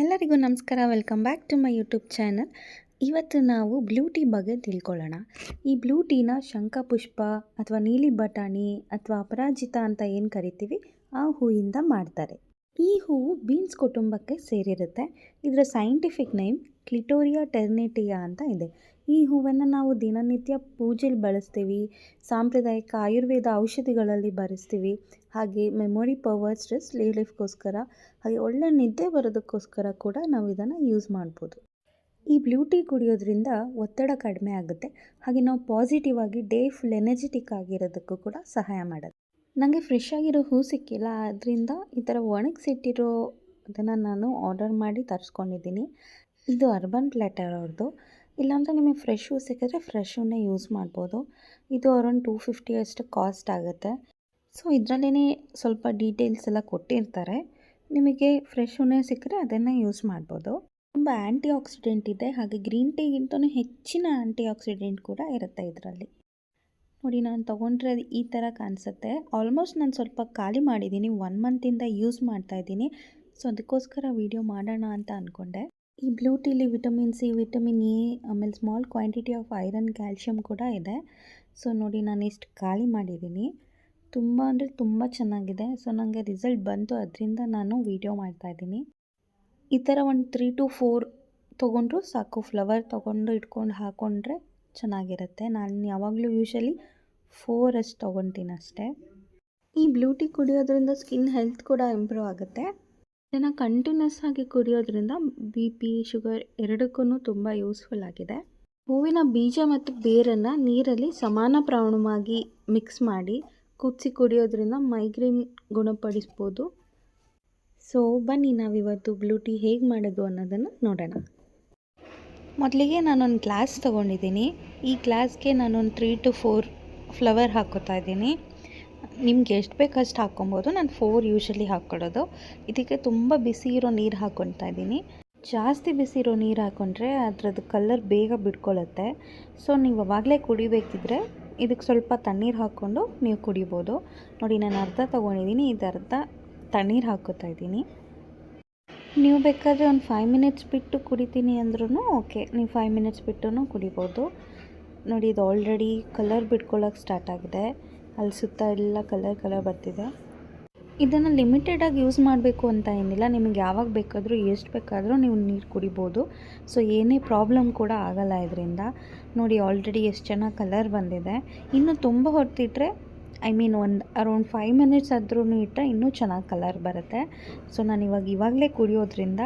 ಎಲ್ಲರಿಗೂ ನಮಸ್ಕಾರ. Welcome back to my YouTube channel ಇವತ್ತು ನಾವು ಬ್ಲೂ ಟೀ ಬಗ್ಗೆ ತಿಳ್ಕೊಳ್ಳೋಣ. ಈ ಬ್ಲೂ ಟೀನ ಶಂಖಪುಷ್ಪ ಅಥವಾ ನೀಲಿ ಬಟಾಣಿ ಅಥವಾ ಅಪರಾಜಿತ ಅಂತ ಏನು ಕರಿತೀವಿ? ಆ ಹೂವಿಂದ ಮಾಡ್ತಾರೆ. ಈ ಹೂವು ಬೀನ್ಸ್ ಕುಟುಂಬಕ್ಕೆ ಸೇರಿರುತ್ತೆ. ಇದರ ಸೈಂಟಿಫಿಕ್ ನೇಮ್ ಕ್ಲಿಟೋರಿಯಾ ಟೆರ್ನೆಟಿಯಾ ಅಂತ ಇದೆ. ಈ ಹೂವನ್ನು ನಾವು ದಿನನಿತ್ಯ ಪೂಜೆಲಿ ಬಳಸ್ತೀವಿ, ಸಾಂಪ್ರದಾಯಿಕ ಆಯುರ್ವೇದ ಔಷಧಿಗಳಲ್ಲಿ ಬಳಸ್ತೀವಿ ಹಾಗೆ ಮೆಮೊರಿ ಪವರ್ ಸ್ಟ್ರೆಸ್ ರಿಲೀಫ್ಗೋಸ್ಕರ ಹಾಗೆ ಒಳ್ಳೆ ನಿದ್ದೆ ಬರೋದಕ್ಕೋಸ್ಕರ ಕೂಡ ನಾವು ಇದನ್ನು ಯೂಸ್ ಮಾಡ್ಬೋದು. ಈ ಬ್ಲೂ ಟೀ ಕುಡಿಯೋದ್ರಿಂದ ಒತ್ತಡ ಕಡಿಮೆ ಆಗುತ್ತೆ, ಹಾಗೆ ನಾವು ಪಾಸಿಟಿವ್ ಆಗಿ ಡೇ ಫುಲ್ ಎನರ್ಜೆಟಿಕ್ ಆಗಿರೋದಕ್ಕೂ ಕೂಡ ಸಹಾಯ ಮಾಡುತ್ತೆ. ನನಗೆ ಫ್ರೆಶ್ ಆಗಿರೋ ಹೂ ಸಿಕ್ಕಿಲ್ಲ ಆದ್ದರಿಂದ ಈ ಥರ ಒಣಗಿಸಿಟ್ಟಿರೋ ಅದನ್ನು ನಾನು ಆರ್ಡರ್ ಮಾಡಿ ತರಿಸ್ಕೊಂಡಿದ್ದೀನಿ. ಇದು ಅರ್ಬನ್ ಪ್ಲ್ಯಾಟರ್ ಅವ್ರದ್ದು. ಇಲ್ಲಾಂದರೆ ನಿಮಗೆ ಫ್ರೆಶ್ ಹೂ ಸಿಕ್ಕಿದ್ರೆ ಫ್ರೆಶ್ ಹೂನೇ ಯೂಸ್ ಮಾಡ್ಬೋದು. ಇದು ಅರೌಂಡ್ ಟೂ ಫಿಫ್ಟಿ ಅಷ್ಟು ಕಾಸ್ಟ್ ಆಗುತ್ತೆ. ಸೊ ಇದರಲ್ಲೇ ಸ್ವಲ್ಪ ಡೀಟೇಲ್ಸ್ ಎಲ್ಲ ಕೊಟ್ಟಿರ್ತಾರೆ. ನಿಮಗೆ ಫ್ರೆಶ್ ಹೂನೇ ಸಿಕ್ಕರೆ ಅದನ್ನು ಯೂಸ್ ಮಾಡ್ಬೋದು. ತುಂಬ ಆ್ಯಂಟಿ ಆಕ್ಸಿಡೆಂಟ್ ಇದೆ. ಹಾಗೆ ಗ್ರೀನ್ ಟೀಗಿಂತಲೂ ಹೆಚ್ಚಿನ ಆ್ಯಂಟಿ ಆಕ್ಸಿಡೆಂಟ್ ಕೂಡ ಇರುತ್ತೆ ಇದರಲ್ಲಿ. ನೋಡಿ, ನಾನು ತೊಗೊಂಡ್ರೆ ಈ ಥರ ಕಾಣಿಸುತ್ತೆ. ಆಲ್ಮೋಸ್ಟ್ ನಾನು ಸ್ವಲ್ಪ ಖಾಲಿ ಮಾಡಿದ್ದೀನಿ. ಒನ್ ಮಂತಿಂದ ಯೂಸ್ ಮಾಡ್ತಾ ಇದ್ದೀನಿ. ಸೊ, ಅದಕ್ಕೋಸ್ಕರ ವೀಡಿಯೋ ಮಾಡೋಣ ಅಂತ ಅಂದ್ಕೊಂಡೆ ಈ ಬ್ಲೂ ಟೀಲಿ ವಿಟಮಿನ್ ಸಿ, ವಿಟಮಿನ್ ಎ, ಆಮೇಲೆ small quantity of iron calcium ಕೂಡ ಇದೆ. ಸೊ ನೋಡಿ, ನಾನು ಇಷ್ಟು ಖಾಲಿ ಮಾಡಿದ್ದೀನಿ. ತುಂಬ ಅಂದರೆ ತುಂಬ ಚೆನ್ನಾಗಿದೆ. ಸೊ ನನಗೆ ರಿಸಲ್ಟ್ ಬಂತು, ಅದರಿಂದ ನಾನು ವೀಡಿಯೋ ಮಾಡ್ತಾಯಿದ್ದೀನಿ ಈ ಥರ ಒಂದು ತ್ರೀ ಟು ಫೋರ್ ತೊಗೊಂಡ್ರು ಸಾಕು. ಫ್ಲವರ್ ತೊಗೊಂಡು ಇಟ್ಕೊಂಡು ಹಾಕ್ಕೊಂಡ್ರೆ ಚೆನ್ನಾಗಿರುತ್ತೆ. ನಾನು ಯಾವಾಗಲೂ ಯೂಶಲಿ ಫೋರ್ ಅಷ್ಟು ತೊಗೊತೀನಿ ಅಷ್ಟೇ. ಈ ಬ್ಲೂ ಟೀ ಕುಡಿಯೋದ್ರಿಂದ ಸ್ಕಿನ್ ಹೆಲ್ತ್ ಕೂಡ ಇಂಪ್ರೂವ್ ಆಗುತ್ತೆ. ಇದನ್ನು ಕಂಟಿನ್ಯೂಸ್ ಆಗಿ ಕುಡಿಯೋದ್ರಿಂದ ಬಿ ಪಿ ಶುಗರ್ ಎರಡಕ್ಕೂ ತುಂಬ ಯೂಸ್ಫುಲ್ ಆಗಿದೆ. ಹೂವಿನ ಬೀಜ ಮತ್ತು ಬೇರನ್ನು ನೀರಲ್ಲಿ ಸಮಾನ ಪ್ರಮಾಣವಾಗಿ ಮಿಕ್ಸ್ ಮಾಡಿ ಕುದಿಸಿ ಕುಡಿಯೋದ್ರಿಂದ ಮೈಗ್ರೇನ್ ಗುಣಪಡಿಸ್ಬೋದು. ಸೊ ಬನ್ನಿ ನಾವಿವತ್ತು ಬ್ಲೂ ಟೀ ಹೇಗೆ ಮಾಡೋದು ಅನ್ನೋದನ್ನು ನೋಡೋಣ. ಮೊದಲಿಗೆ ನಾನೊಂದು ಗ್ಲಾಸ್ ತೊಗೊಂಡಿದ್ದೀನಿ. ಈ ಗ್ಲಾಸ್ಗೆ ನಾನೊಂದು ತ್ರೀ ಟು ಫೋರ್ ಫ್ಲವರ್ ಹಾಕೋತಾ ಇದ್ದೀನಿ. ನಿಮ್ಗೆ ಎಷ್ಟು ಬೇಕು ಅಷ್ಟು ಹಾಕ್ಕೊಬೋದು. ನಾನು ಫೋರ್ ಯೂಶಲಿ ಹಾಕ್ಕೊಳ್ಳೋದು ಇದಕ್ಕೆ ತುಂಬ ಬಿಸಿ ಇರೋ ನೀರು ಹಾಕ್ಕೊತಾ ಇದ್ದೀನಿ. ಜಾಸ್ತಿ ಬಿಸಿ ಇರೋ ನೀರು ಹಾಕ್ಕೊಂಡ್ರೆ ಅದರದ್ದು ಕಲರ್ ಬೇಗ ಬಿಟ್ಕೊಳ್ಳುತ್ತೆ ಸೊ ನೀವು ಅವಾಗಲೇ ಕುಡಿಬೇಕಿದ್ರೆ ಇದಕ್ಕೆ ಸ್ವಲ್ಪ ತಣ್ಣೀರು ಹಾಕ್ಕೊಂಡು ನೀವು ಕುಡಿಬೋದು. ನೋಡಿ, ನಾನು ಅರ್ಧ ತೊಗೊಂಡಿದ್ದೀನಿ. ಇದು ಅರ್ಧ ತಣ್ಣೀರು ಹಾಕೋತಾ ಇದ್ದೀನಿ. ನೀವು ಬೇಕಾದರೆ ಒಂದು ಫೈವ್ ಮಿನಿಟ್ಸ್ ಬಿಟ್ಟು ಕುಡಿತೀನಿ ಅಂದ್ರೂ ಓಕೆ ನೀವು ಫೈವ್ ಮಿನಿಟ್ಸ್ ಬಿಟ್ಟು ಕುಡಿಬೋದು. ನೋಡಿ, ಇದು ಆಲ್ರೆಡಿ ಕಲರ್ ಬಿಟ್ಕೊಳ್ಳೋಕೆ ಸ್ಟಾರ್ಟ್ ಆಗಿದೆ. ಅಲ್ಲಿ ಸುತ್ತ ಎಲ್ಲ ಕಲರ್ ಕಲರ್ ಬರ್ತಿದೆ. ಇದನ್ನು ಲಿಮಿಟೆಡಾಗಿ ಯೂಸ್ ಮಾಡಬೇಕು ಅಂತ ಏನಿಲ್ಲ. ನಿಮಗೆ ಯಾವಾಗ ಬೇಕಾದರೂ, ಎಷ್ಟು ಬೇಕಾದರೂ ನೀವು ನೀರು ಕುಡಿಬೋದು. ಸೊ ಏನೇ ಪ್ರಾಬ್ಲಮ್ ಕೂಡ ಆಗಲ್ಲ ಇದರಿಂದ. ನೋಡಿ ಆಲ್ರೆಡಿ ಎಷ್ಟು ಚೆನ್ನಾಗಿ ಕಲರ್ ಬಂದಿದೆ. ಇನ್ನು ತುಂಬ ಹೊತ್ತಿಟ್ರೆ ಐ ಮೀನ್ ಒಂದು ಅರೌಂಡ್ ಫೈವ್ ಮಿನಿಟ್ಸ್ ಆದ್ರೂ ಇಟ್ಟರೆ ಇನ್ನೂ ಚೆನ್ನಾಗಿ ಕಲರ್ ಬರುತ್ತೆ. ಸೊ ನಾನು ಇವಾಗ ಇವಾಗಲೇ ಕುಡಿಯೋದ್ರಿಂದ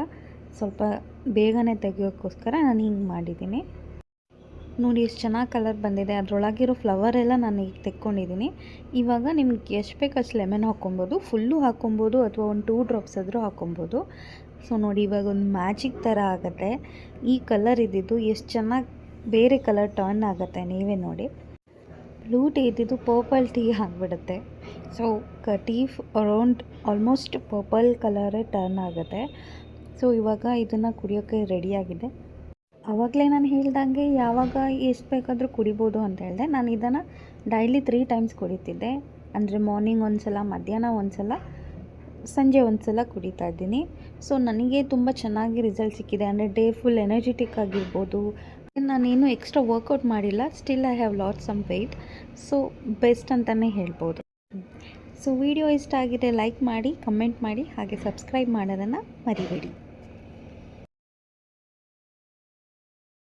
ಸ್ವಲ್ಪ ಬೇಗನೆ ತೆಗಿಯೋಕ್ಕೋಸ್ಕರ ನಾನು ಹಿಂಗೆ ಮಾಡಿದ್ದೀನಿ. ನೋಡಿ ಎಷ್ಟು ಚೆನ್ನಾಗಿ ಕಲರ್ ಬಂದಿದೆ. ಅದರೊಳಗಿರೋ ಫ್ಲವರ್ ಎಲ್ಲ ನಾನು ಈಗ ತೆಕ್ಕೊಂಡಿದ್ದೀನಿ. ಇವಾಗ ನಿಮ್ಗೆ ಎಷ್ಟು ಬೇಕು ಅಷ್ಟು ಲೆಮನ್ ಹಾಕ್ಕೊಬೋದು. ಫುಲ್ಲು ಹಾಕ್ಕೊಬೋದು ಅಥವಾ ಒಂದು ಟೂ ಡ್ರಾಪ್ಸ್ ಆದರೂ ಹಾಕ್ಕೊಬೋದು. ಸೊ ನೋಡಿ ಇವಾಗ ಒಂದು ಮ್ಯಾಜಿಕ್ ಥರ ಆಗುತ್ತೆ. ಈ ಕಲರ್ ಇದ್ದಿದ್ದು ಎಷ್ಟು ಚೆನ್ನಾಗಿ ಬೇರೆ ಕಲರ್ ಟರ್ನ್ ಆಗುತ್ತೆ ನೀವೇ ನೋಡಿ. ಬ್ಲೂ ಟೀ ಇದ್ದಿದ್ದು ಪರ್ಪಲ್ ಟೀ ಆಗಿಬಿಡುತ್ತೆ. ಸೊ ಕ ಟೀ ಅರೌಂಡ್ ಆಲ್ಮೋಸ್ಟ್ ಪರ್ಪಲ್ ಕಲರೇ ಟರ್ನ್ ಆಗುತ್ತೆ. ಸೊ ಇವಾಗ ಇದನ್ನು ಕುಡಿಯೋಕ್ಕೆ ರೆಡಿಯಾಗಿದೆ ಆವಾಗಲೇ ನಾನು ಹೇಳ್ದಂಗೆ ಯಾವಾಗ ಎಷ್ಟು ಬೇಕಾದರೂ ಕುಡಿಬೋದು ಅಂತ ಹೇಳಿದೆ. ನಾನು ಇದನ್ನು ಡೈಲಿ ತ್ರೀ ಟೈಮ್ಸ್ ಕುಡಿತಿದ್ದೆ. ಅಂದರೆ ಮಾರ್ನಿಂಗ್ ಒಂದು ಸಲ ಮಧ್ಯಾಹ್ನ ಒಂದು ಸಲ ಸಂಜೆ ಒಂದು ಸಲ ಕುಡಿತಾ ಇದ್ದೀನಿ. ಸೊ, ನನಗೆ ತುಂಬ ಚೆನ್ನಾಗಿ ರಿಸಲ್ಟ್ ಸಿಕ್ಕಿದೆ. ಅಂದರೆ ಡೇ ಫುಲ್ ಎನರ್ಜೆಟಿಕ್ ಆಗಿರ್ಬೋದು. ನಾನೇನು ಎಕ್ಸ್ಟ್ರಾ ವರ್ಕೌಟ್ ಮಾಡಿಲ್ಲ. Still I have lot some weight. So, best ಅಂತಲೇ ಹೇಳ್ಬೋದು. ಸೊ, ವಿಡಿಯೋ ಇಷ್ಟ ಆಗಿದೆ ಲೈಕ್ ಮಾಡಿ, ಕಮೆಂಟ್ ಮಾಡಿ, ಹಾಗೆ ಸಬ್ಸ್ಕ್ರೈಬ್ ಮಾಡೋದನ್ನು ಮರಿಬೇಡಿ.